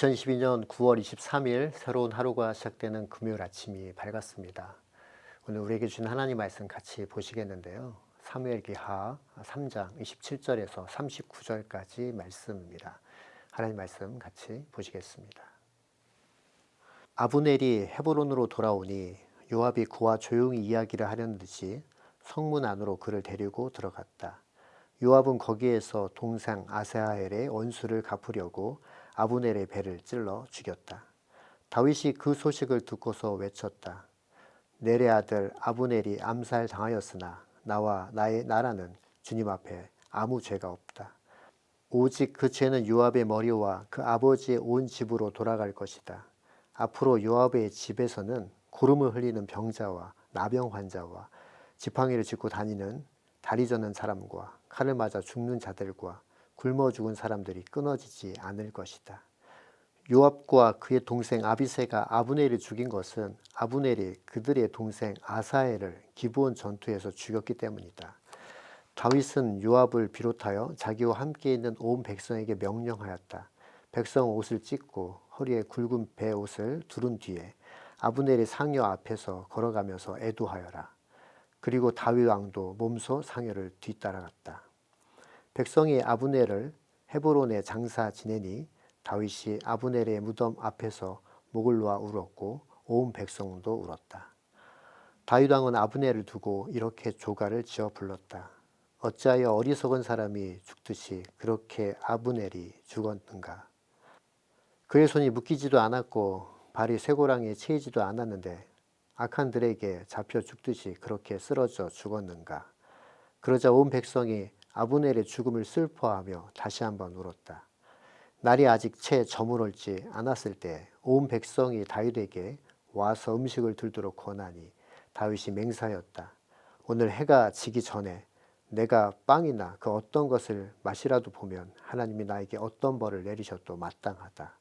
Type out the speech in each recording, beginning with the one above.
2012년 9월 23일 새로운 하루가 시작되는 금요일 아침이 밝았습니다. 오늘 우리에게 주신 하나님 말씀 같이 보시겠는데요. 사무엘기하 3장 27절에서 39절까지 말씀입니다. 하나님 말씀 같이 보시겠습니다. 아브넬이 헤브론으로 돌아오니 요압이 그와 조용히 이야기를 하려는 듯이 성문 안으로 그를 데리고 들어갔다. 요압은 거기에서 동상 아사헬의 원수를 갚으려고 아브넬의 배를 찔러 죽였다. 다윗이 그 소식을 듣고서 외쳤다. 내레 아들 아브넬이 암살 당하였으나 나와 나의 나라는 주님 앞에 아무 죄가 없다. 오직 그 죄는 요압의 머리와 그 아버지의 온 집으로 돌아갈 것이다. 앞으로 요압의 집에서는 구름을 흘리는 병자와 나병 환자와 지팡이를 짚고 다니는 다리 저는 사람과 칼을 맞아 죽는 자들과 굶어 죽은 사람들이 끊어지지 않을 것이다. 요압과 그의 동생 아비세가 아브넬을 죽인 것은 아브넬이 그들의 동생 아사엘을 기브온 전투에서 죽였기 때문이다. 다윗은 요압을 비롯하여 자기와 함께 있는 온 백성에게 명령하였다. 백성 옷을 찢고 허리에 굵은 배 옷을 두른 뒤에 아브넬의 상여 앞에서 걸어가면서 애도하여라. 그리고 다윗 왕도 몸소 상여를 뒤따라갔다. 백성이 아브넬을 헤브론에 장사 지내니 다윗이 아브넬의 무덤 앞에서 목을 놓아 울었고 온 백성도 울었다. 다윗 왕은 아브넬을 두고 이렇게 조가를 지어 불렀다. 어찌하여 어리석은 사람이 죽듯이 그렇게 아브넬이 죽었는가? 그의 손이 묶이지도 않았고 발이 쇠고랑에 채이지도 않았는데 악한들에게 잡혀 죽듯이 그렇게 쓰러져 죽었는가? 그러자 온 백성이 아브넬의 죽음을 슬퍼하며 다시 한번 울었다. 날이 아직 채 저물었지 않았을 때 온 백성이 다윗에게 와서 음식을 들도록 권하니 다윗이 맹사였다. 오늘 해가 지기 전에 내가 빵이나 그 어떤 것을 마시라도 보면 하나님이 나에게 어떤 벌을 내리셔도 마땅하다.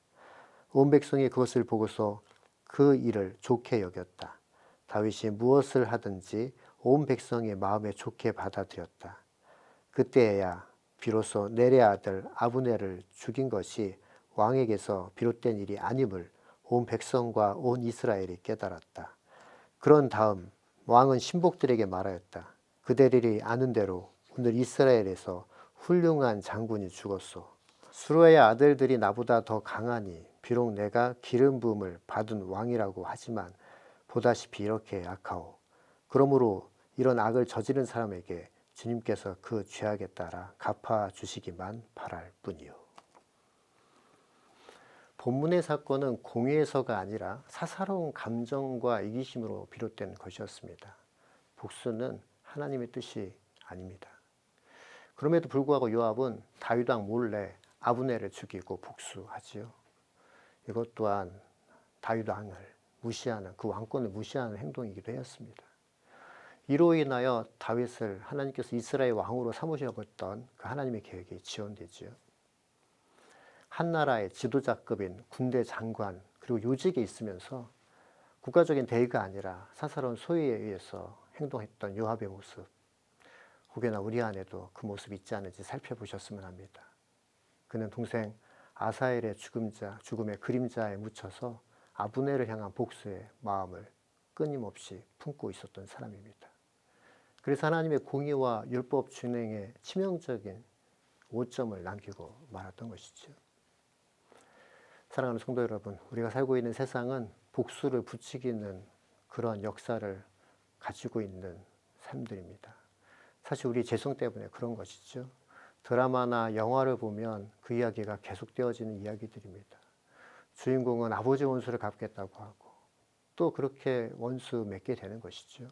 온 백성이 그것을 보고서 그 일을 좋게 여겼다. 다윗이 무엇을 하든지 온 백성의 마음에 좋게 받아들였다. 그때야 비로소 내레 아들 아브넬을 죽인 것이 왕에게서 비롯된 일이 아님을 온 백성과 온 이스라엘이 깨달았다. 그런 다음 왕은 신복들에게 말하였다. 그대들이 아는 대로 오늘 이스라엘에서 훌륭한 장군이 죽었소. 수로의 아들들이 나보다 더 강하니 비록 내가 기름 부음을 받은 왕이라고 하지만 보다시피 이렇게 약하오. 그러므로 이런 악을 저지른 사람에게 주님께서 그 죄악에 따라 갚아 주시기만 바랄 뿐이요. 본문의 사건은 공의에서가 아니라 사사로운 감정과 이기심으로 비롯된 것이었습니다. 복수는 하나님의 뜻이 아닙니다. 그럼에도 불구하고 요압은 다윗 왕 몰래 아브넬을 죽이고 복수하지요. 이것 또한 다윗 왕을 무시하는 그 왕권을 무시하는 행동이기도 했습니다. 이로 인하여 다윗을 하나님께서 이스라엘 왕으로 삼으셨던 그 하나님의 계획이 지연되지요. 한 나라의 지도자급인 군대 장관 그리고 요직에 있으면서 국가적인 대의가 아니라 사사로운 소유에 의해서 행동했던 요압의 모습 혹여나 우리 안에도 그 모습이 있지 않은지 살펴보셨으면 합니다. 그는 동생 아사엘의 죽음자, 죽음의 그림자에 묻혀서 아브넬을 향한 복수의 마음을 끊임없이 품고 있었던 사람입니다. 그래서 하나님의 공의와 율법 준행에 치명적인 오점을 남기고 말았던 것이죠. 사랑하는 성도 여러분, 우리가 살고 있는 세상은 복수를 부추기는 그런 역사를 가지고 있는 삶들입니다. 사실 우리 재성 때문에 그런 것이죠. 드라마나 영화를 보면 그 이야기가 계속되어지는 이야기들입니다. 주인공은 아버지 원수를 갚겠다고 하고 또 그렇게 원수 맺게 되는 것이죠.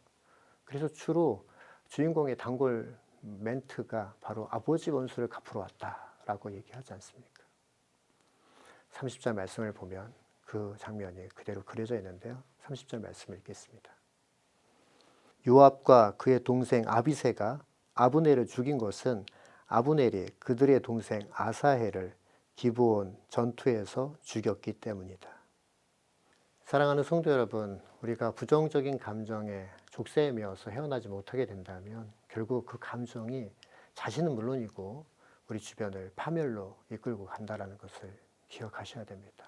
그래서 주로 주인공의 단골 멘트가 바로 아버지 원수를 갚으러 왔다라고 얘기하지 않습니까? 30절 말씀을 보면 그 장면이 그대로 그려져 있는데요. 30절 말씀을 읽겠습니다. 요압과 그의 동생 아비세가 아브넬을 죽인 것은 아브넬이 그들의 동생 아사헬을 기브온 전투에서 죽였기 때문이다. 사랑하는 성도 여러분, 우리가 부정적인 감정에 족쇄매어서 헤어나지 못하게 된다면 결국 그 감정이 자신은 물론이고 우리 주변을 파멸로 이끌고 간다라는 것을 기억하셔야 됩니다.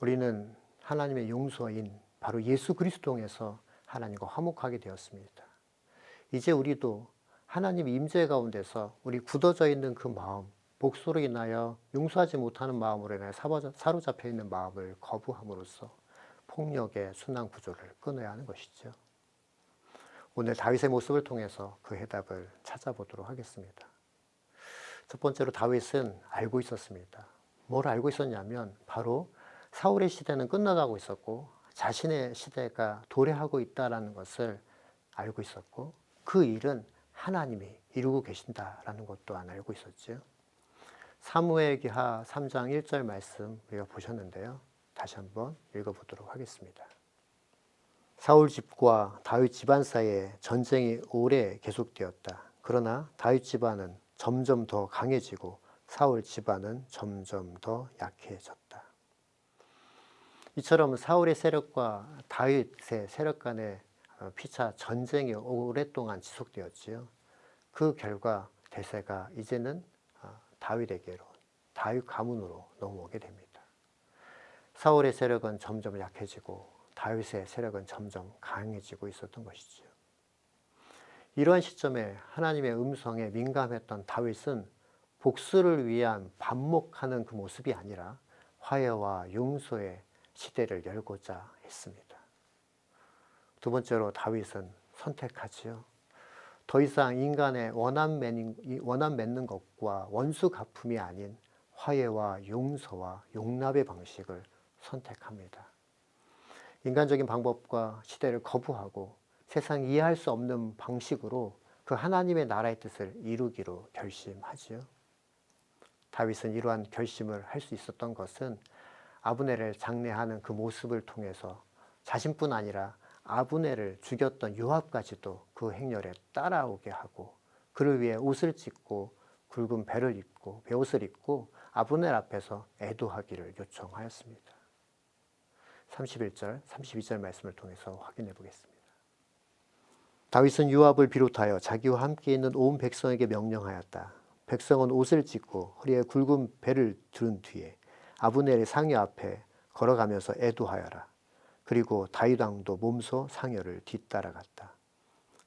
우리는 하나님의 용서인 바로 예수 그리스도에서 하나님과 화목하게 되었습니다. 이제 우리도 하나님 임재 가운데서 우리 굳어져 있는 그 마음, 복수로 인하여 용서하지 못하는 마음으로 인하여 사로잡혀 있는 마음을 거부함으로써 폭력의 순환 구조를 끊어야 하는 것이죠. 오늘 다윗의 모습을 통해서 그 해답을 찾아보도록 하겠습니다. 첫 번째로 다윗은 알고 있었습니다. 뭘 알고 있었냐면 바로 사울의 시대는 끝나가고 있었고 자신의 시대가 도래하고 있다라는 것을 알고 있었고 그 일은 하나님이 이루고 계신다라는 것 또한 알고 있었죠. 사무엘기하 3장 1절 말씀 우리가 보셨는데요. 다시 한번 읽어보도록 하겠습니다. 사울 집과 다윗 집안 사이에 전쟁이 오래 계속되었다. 그러나 다윗 집안은 점점 더 강해지고 사울 집안은 점점 더 약해졌다. 이처럼 사울의 세력과 다윗의 세력 간의 어, 피차 전쟁이 오랫동안 지속되었지요. 그 결과 대세가 이제는 어, 다윗에게로 다윗 가문으로 넘어오게 됩니다. 사울의 세력은 점점 약해지고 다윗의 세력은 점점 강해지고 있었던 것이지요. 이러한 시점에 하나님의 음성에 민감했던 다윗은 복수를 위한 반목하는 그 모습이 아니라 화해와 용서의 시대를 열고자 했습니다. 두 번째로 다윗은 선택하지요. 더 이상 인간의 원한 맺는, 원한 맺는 것과 원수 갚음이 아닌 화해와 용서와 용납의 방식을 선택합니다. 인간적인 방법과 시대를 거부하고 세상 이해할 수 없는 방식으로 그 하나님의 나라의 뜻을 이루기로 결심하지요. 다윗은 이러한 결심을 할 수 있었던 것은 아브네를 장례하는 그 모습을 통해서 자신뿐 아니라 아브네를 죽였던 요압까지도 그 행렬에 따라오게 하고 그를 위해 옷을 찢고 굵은 배를 입고 배옷을 입고 아브넬 앞에서 애도하기를 요청하였습니다. 31절, 32절 말씀을 통해서 확인해 보겠습니다. 다윗은 요압을 비롯하여 자기와 함께 있는 온 백성에게 명령하였다. 백성은 옷을 찢고 허리에 굵은 배를 두른 뒤에 아브넬의 상여 앞에 걸어가면서 애도하여라. 그리고 다윗 왕도 몸소 상여를 뒤따라갔다.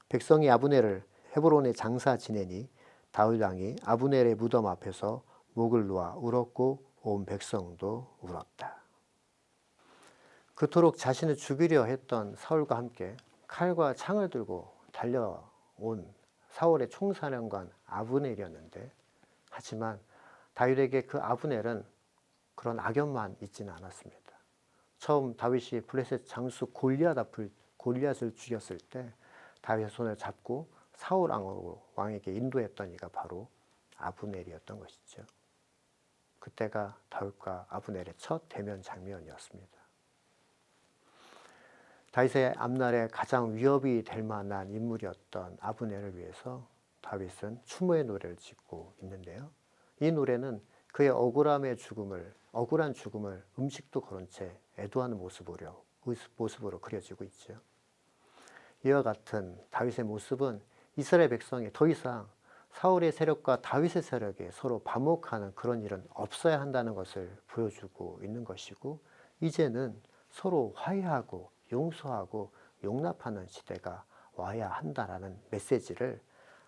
백성이 아브넬을 헤브론에 장사 지내니 다윗 왕이 아브넬의 무덤 앞에서 목을 놓아 울었고 온 백성도 울었다. 그토록 자신을 죽이려 했던 사울과 함께 칼과 창을 들고 달려온 사울의 총사령관 아브넬이었는데 하지만 다윗에게 그 아브넬은 그런 악연만 있지는 않았습니다. 처음 다윗이 블레셋 장수 골리앗 앞을 골리앗을 죽였을 때 다윗의 손을 잡고 사울 왕에게 인도했던 이가 바로 아브넬이었던 것이죠. 그때가 다윗과 아브넬의 첫 대면 장면이었습니다. 다윗의 앞날에 가장 위협이 될 만한 인물이었던 아브넬을 위해서 다윗은 추모의 노래를 짓고 있는데요. 이 노래는 그의 억울함의 죽음을 억울한 죽음을 음식도 거른 채 애도하는 모습으로 모습으로 그려지고 있죠. 이와 같은 다윗의 모습은 이스라엘 백성이 더 이상 사울의 세력과 다윗의 세력에 서로 반목하는 그런 일은 없어야 한다는 것을 보여주고 있는 것이고 이제는 서로 화해하고 용서하고 용납하는 시대가 와야 한다라는 메시지를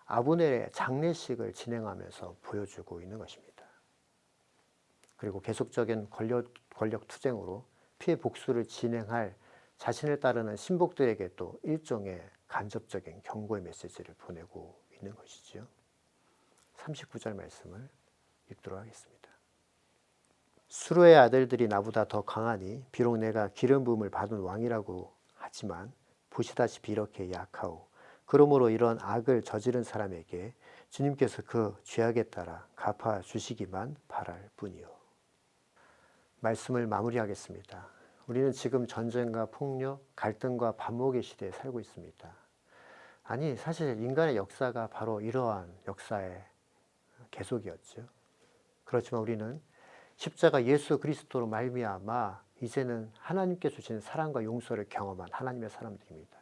아브넬의 장례식을 진행하면서 보여주고 있는 것입니다. 그리고 계속적인 권력, 권력 투쟁으로 피해 복수를 진행할 자신을 따르는 신복들에게 또 일종의 간접적인 경고의 메시지를 보내고 있는 것이지요. 39절 말씀을 읽도록 하겠습니다. 수로의 아들들이 나보다 더 강하니 비록 내가 기름 부음을 받은 왕이라고 하지만 보시다시피 이렇게 약하오. 그러므로 이런 악을 저지른 사람에게 주님께서 그 죄악에 따라 갚아 주시기만 바랄 뿐이요. 말씀을 마무리하겠습니다. 우리는 지금 전쟁과 폭력, 갈등과 반목의 시대에 살고 있습니다. 아니, 사실 인간의 역사가 바로 이러한 역사의 계속이었죠. 그렇지만 우리는 십자가 예수 그리스도로 말미암아 이제는 하나님께 주신 사랑과 용서를 경험한 하나님의 사람들입니다.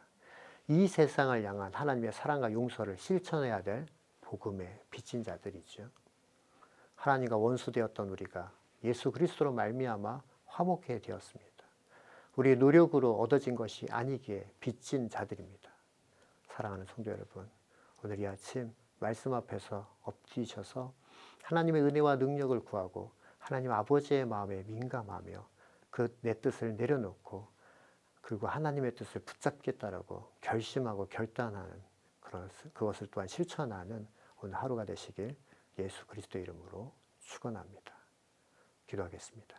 이 세상을 향한 하나님의 사랑과 용서를 실천해야 될 복음의 빚진 자들이죠. 하나님과 원수되었던 우리가 예수 그리스도로 말미암아 화목해 되었습니다. 우리의 노력으로 얻어진 것이 아니기에 빚진 자들입니다. 사랑하는 성도 여러분, 오늘 이 아침 말씀 앞에서 엎드리셔서 하나님의 은혜와 능력을 구하고 하나님 아버지의 마음에 민감하며 그 내 뜻을 내려놓고 그리고 하나님의 뜻을 붙잡겠다라고 결심하고 결단하는 그런 그것을 또한 실천하는 오늘 하루가 되시길 예수 그리스도 이름으로 축원합니다. 기도하겠습니다.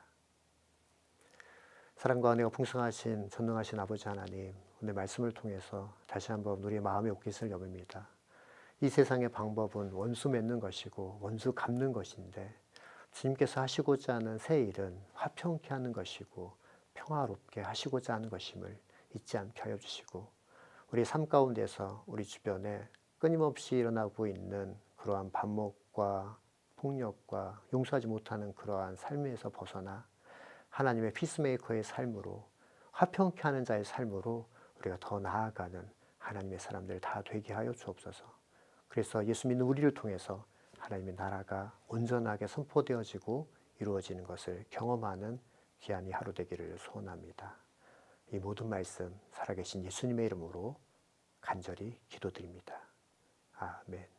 사랑과 은혜가 풍성하신 전능하신 아버지 하나님 오늘 말씀을 통해서 다시 한번 우리의 마음의 옷깃을 여깁니다. 이 세상의 방법은 원수 맺는 것이고 원수 갚는 것인데 주님께서 하시고자 하는 새 일은 화평케 하는 것이고 평화롭게 하시고자 하는 것임을 잊지 않게 하여 주시고 우리 삶 가운데서 우리 주변에 끊임없이 일어나고 있는 그러한 반목과 폭력과 용서하지 못하는 그러한 삶에서 벗어나 하나님의 피스메이커의 삶으로 화평케 하는 자의 삶으로 우리가 더 나아가는 하나님의 사람들 다 되게 하여 주옵소서. 그래서 예수 믿는 우리를 통해서 하나님의 나라가 온전하게 선포되어지고 이루어지는 것을 경험하는 귀한 이 하루 되기를 소원합니다. 이 모든 말씀 살아계신 예수님의 이름으로 간절히 기도드립니다. 아멘.